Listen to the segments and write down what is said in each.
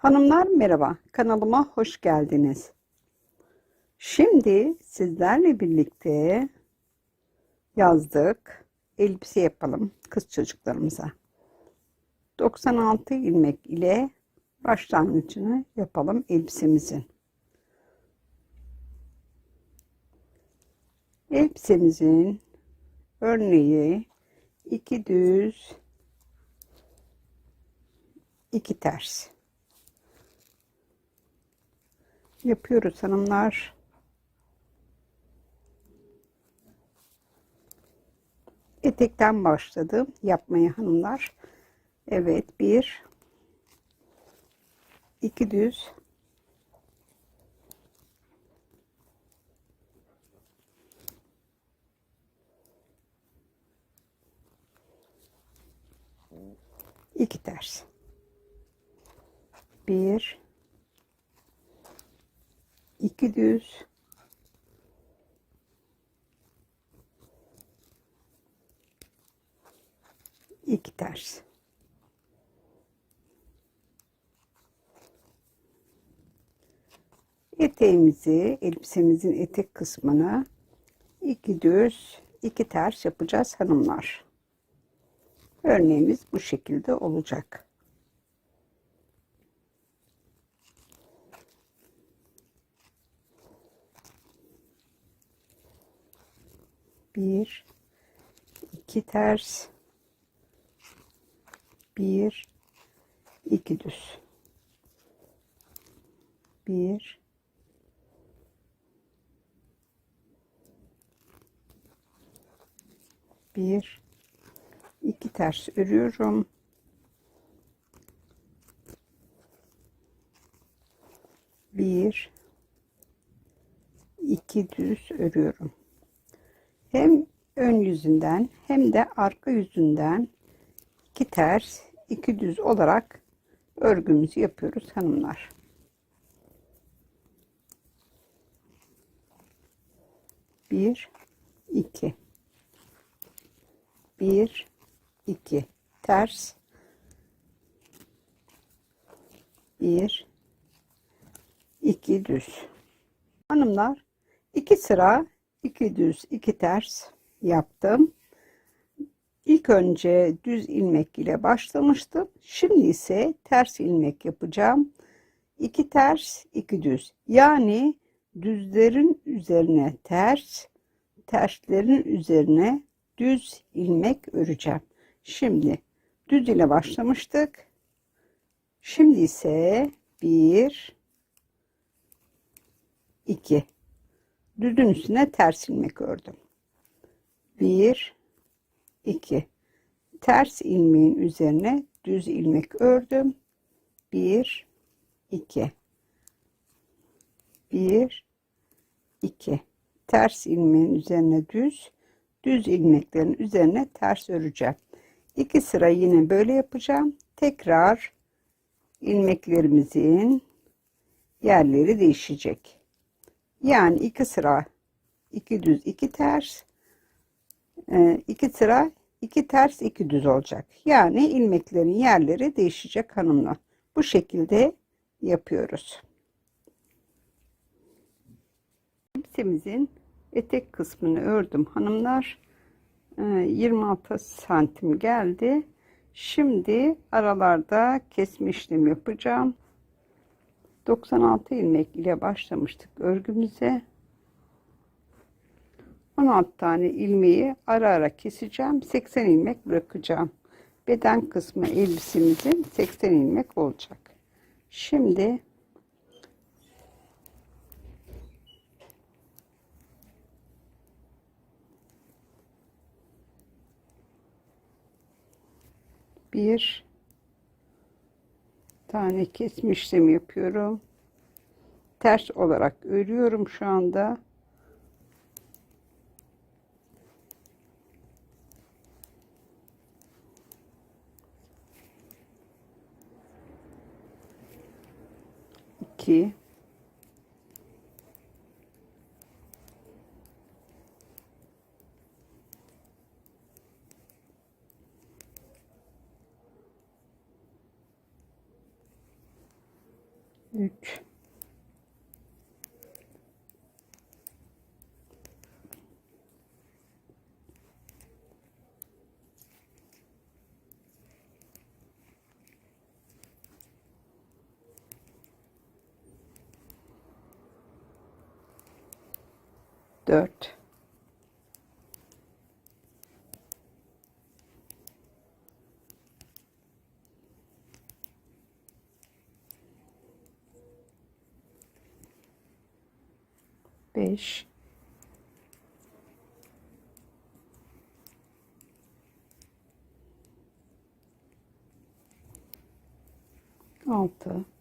Hanımlar merhaba, kanalıma hoş geldiniz. Şimdi sizlerle birlikte yazdık. Elbise yapalım kız çocuklarımıza. 96 ilmek ile başlangıcını yapalım elbisemizin. Elbisemizin örneği iki düz iki ters. Yapıyoruz hanımlar. Etekten başladım yapmaya hanımlar. Evet bir iki düz iki ters bir düz iki ters eteğimizi elbisemizin etek kısmını iki düz iki ters yapacağız hanımlar. Örneğimiz bu şekilde olacak bir iki ters. Bir iki düz. Bir bir iki ters örüyorum. Bir iki düz örüyorum hem ön yüzünden hem de arka yüzünden iki ters iki düz olarak örgümüzü yapıyoruz hanımlar. Bir, iki, bir, iki, ters, bir, iki düz. Hanımlar iki sıra iki düz iki ters yaptım. İlk önce düz ilmek ile başlamıştım. Şimdi ise ters ilmek yapacağım. İki ters, iki düz. Yani düzlerin üzerine ters, terslerin üzerine düz ilmek öreceğim. Şimdi düz ile başlamıştık. Şimdi ise bir, iki düzün üstüne ters ilmek ördüm. 1 2 ters ilmeğin üzerine düz ilmek ördüm. 1 2 1 2 ters ilmeğin üzerine düz düz ilmeklerin üzerine ters öreceğim. İki sıra yine böyle yapacağım. Tekrar ilmeklerimizin yerleri değişecek. Yani iki sıra iki düz iki ters e, iki sıra iki ters iki düz olacak. Yani ilmeklerin yerleri değişecek hanımlar. Bu şekilde yapıyoruz. Elbisemizin etek kısmını ördüm hanımlar. 26 e, santim geldi. Şimdi aralarda kesme işlemi yapacağım. 96 ilmek ile başlamıştık örgümüze. 16 tane ilmeği ara ara keseceğim. 80 ilmek bırakacağım. Beden kısmı elbisemizin 80 ilmek olacak. Şimdi bir tane kesme işlemi yapıyorum. Ters olarak örüyorum şu anda. İki. 3 4 5 6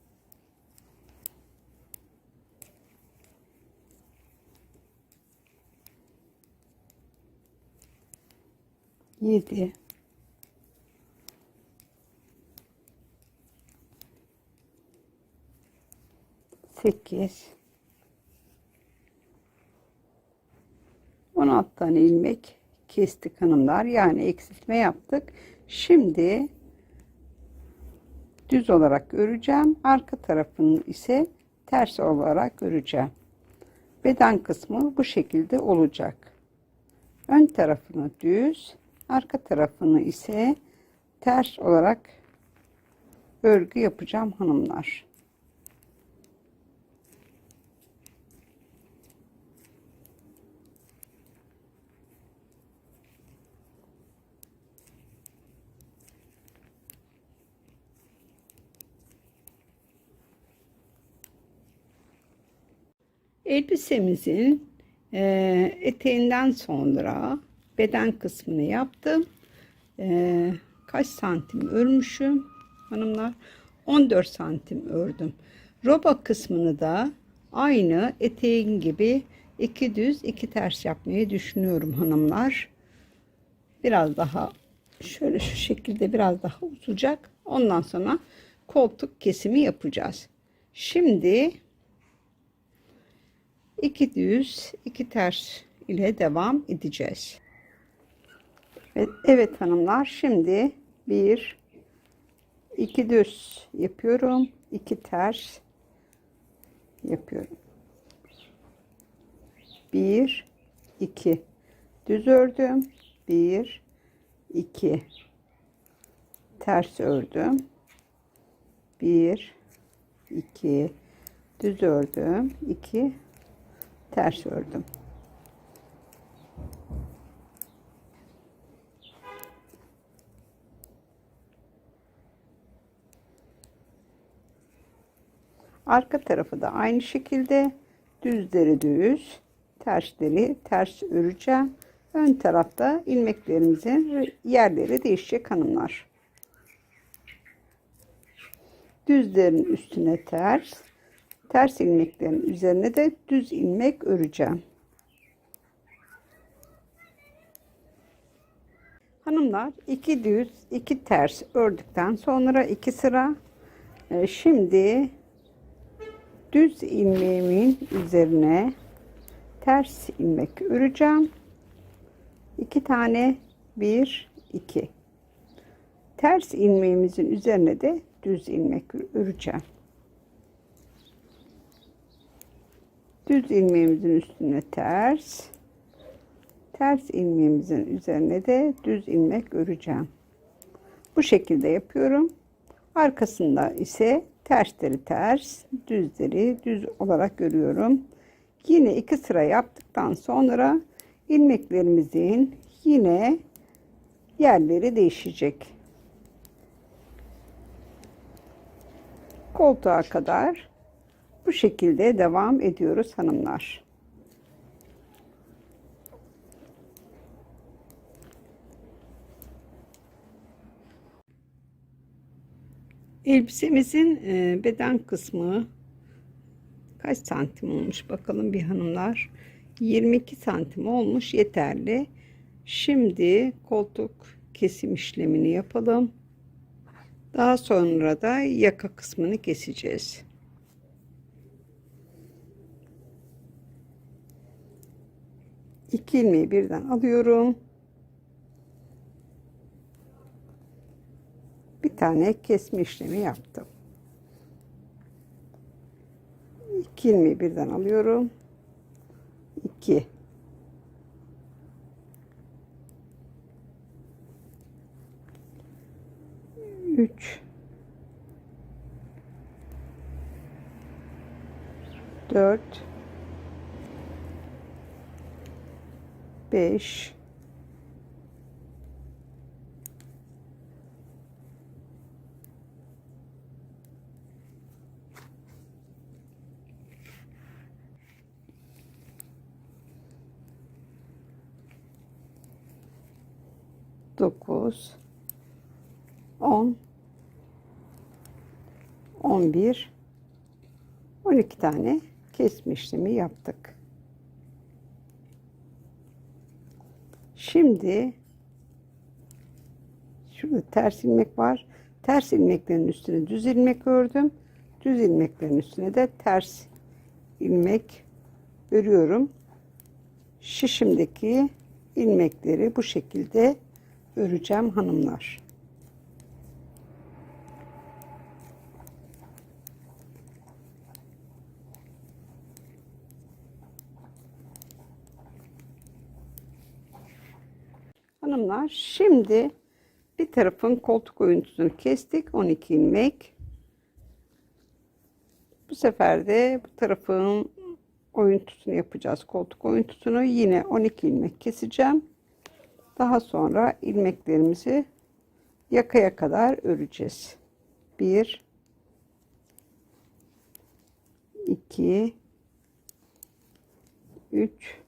7 8 16 tane ilmek kestik hanımlar. Yani eksiltme yaptık. Şimdi düz olarak öreceğim. Arka tarafını ise ters olarak öreceğim. Beden kısmı bu şekilde olacak. Ön tarafını düz, arka tarafını ise ters olarak örgü yapacağım hanımlar. Elbisemizin e, eteğinden sonra beden kısmını yaptım. E, kaç santim örmüşüm hanımlar? 14 santim ördüm. Roba kısmını da aynı eteğin gibi iki düz iki ters yapmayı düşünüyorum hanımlar. Biraz daha şöyle şu şekilde biraz daha uzayacak. Ondan sonra koltuk kesimi yapacağız. Şimdi iki düz iki ters ile devam edeceğiz. Evet, hanımlar şimdi bir iki düz yapıyorum iki ters yapıyorum. Bir iki. Düz ördüm bir iki. Ters ördüm bir iki. Düz ördüm iki. Ters ördüm. Arka tarafı da aynı şekilde düzleri düz, tersleri ters öreceğim. Ön tarafta ilmeklerimizin yerleri değişecek hanımlar. Düzlerin üstüne ters, ters ilmeklerin üzerine de düz ilmek öreceğim. Hanımlar iki düz iki ters ördükten sonra iki sıra e, şimdi düz ilmeğimin üzerine ters ilmek öreceğim. iki tane bir iki ters ilmeğimizin üzerine de düz ilmek öreceğim. düz ilmeğimizin üstüne ters ters ilmeğimizin üzerine de düz ilmek öreceğim bu şekilde yapıyorum arkasında ise tersleri ters düzleri düz olarak örüyorum yine iki sıra yaptıktan sonra ilmeklerimizin yine yerleri değişecek koltuğa kadar bu şekilde devam ediyoruz hanımlar. Elbisemizin e, beden kısmı kaç santim olmuş bakalım bir hanımlar. 22 santim olmuş yeterli. Şimdi koltuk kesim işlemini yapalım. Daha sonra da yaka kısmını keseceğiz. İki ilmeği birden alıyorum. Bir tane kesme işlemi yaptım. 2 ilmeği birden alıyorum. 2 3 4 5 9 10 11 12 tane kesme işlemi yaptık. Şimdi şurada ters ilmek var. Ters ilmeklerin üstüne düz ilmek ördüm. Düz ilmeklerin üstüne de ters ilmek örüyorum. Şişimdeki ilmekleri bu şekilde öreceğim hanımlar. Hanımlar şimdi bir tarafın koltuk oyuntusunu kestik 12 ilmek. Bu sefer de bu tarafın oyuntusunu yapacağız. Koltuk oyuntusunu yine 12 ilmek keseceğim. Daha sonra ilmeklerimizi yakaya kadar öreceğiz. 1 2 3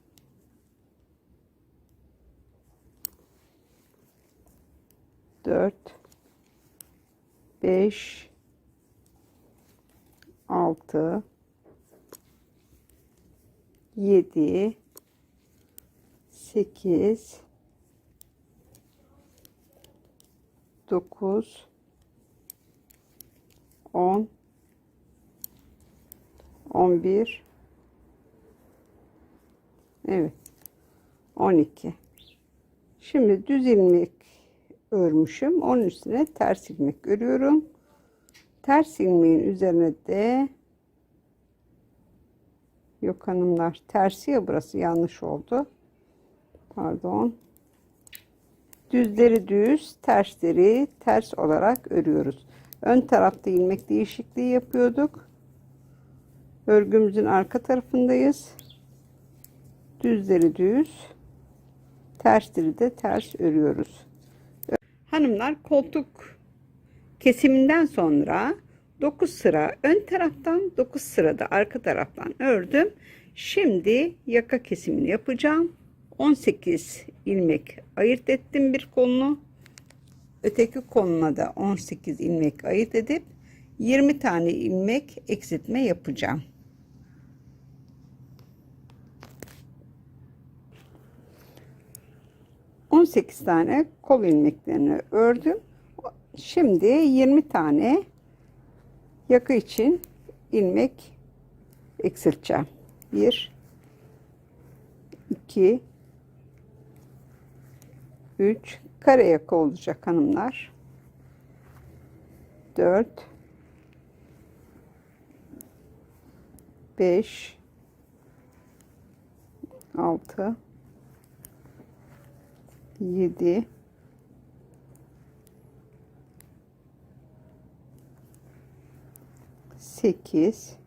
4 5 6 7 8 9 10 11 Evet 12 Şimdi düz ilmek örmüşüm. Onun üstüne ters ilmek örüyorum. Ters ilmeğin üzerine de yok hanımlar tersi ya burası yanlış oldu. Pardon. Düzleri düz, tersleri ters olarak örüyoruz. Ön tarafta ilmek değişikliği yapıyorduk. Örgümüzün arka tarafındayız. Düzleri düz, tersleri de ters örüyoruz. Hanımlar koltuk kesiminden sonra 9 sıra ön taraftan 9 sırada arka taraftan ördüm. Şimdi yaka kesimini yapacağım. 18 ilmek ayırt ettim bir kolunu. Öteki koluna da 18 ilmek ayırt edip 20 tane ilmek eksiltme yapacağım. On sekiz tane kol ilmeklerini ördüm. Şimdi 20 tane yaka için ilmek eksilteceğim. 1 2 3 kare yaka olacak hanımlar. 4 5 6 7 8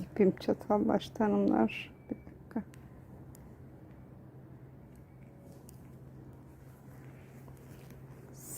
ipim çatallaştı hanımlar.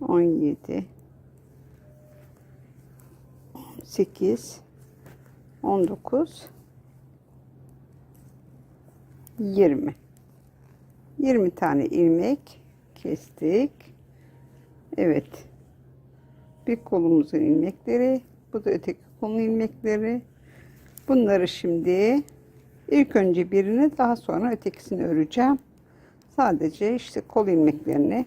17 18 19 20 20 tane ilmek kestik. Evet. Bir kolumuzun ilmekleri bu da öteki kolun ilmekleri. Bunları şimdi ilk önce birini daha sonra ötekisini öreceğim. Sadece işte kol ilmeklerini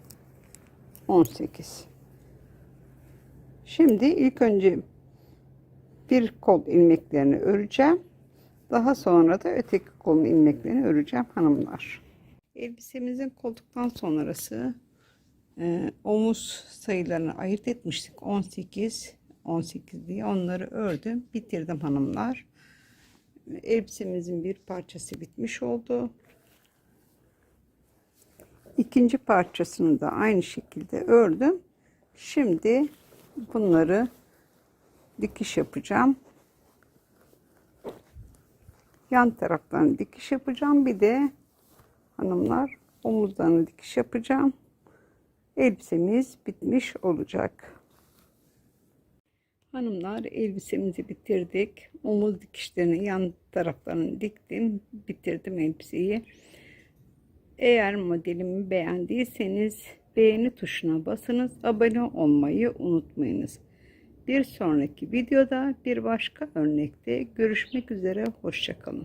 18 Şimdi ilk önce bir kol ilmeklerini öreceğim. Daha sonra da öteki kolun ilmeklerini öreceğim hanımlar. Elbisemizin koltuktan sonrası e, omuz sayılarını ayırt etmiştik. 18 18 diye onları ördüm. Bitirdim hanımlar. Elbisemizin bir parçası bitmiş oldu. İkinci parçasını da aynı şekilde ördüm. Şimdi bunları dikiş yapacağım. Yan taraflarını dikiş yapacağım. Bir de hanımlar omuzlarını dikiş yapacağım. Elbisemiz bitmiş olacak. Hanımlar elbisemizi bitirdik. Omuz dikişlerini yan taraflarını diktim. Bitirdim elbiseyi. Eğer modelimi beğendiyseniz beğeni tuşuna basınız. Abone olmayı unutmayınız. Bir sonraki videoda bir başka örnekte görüşmek üzere. Hoşçakalın.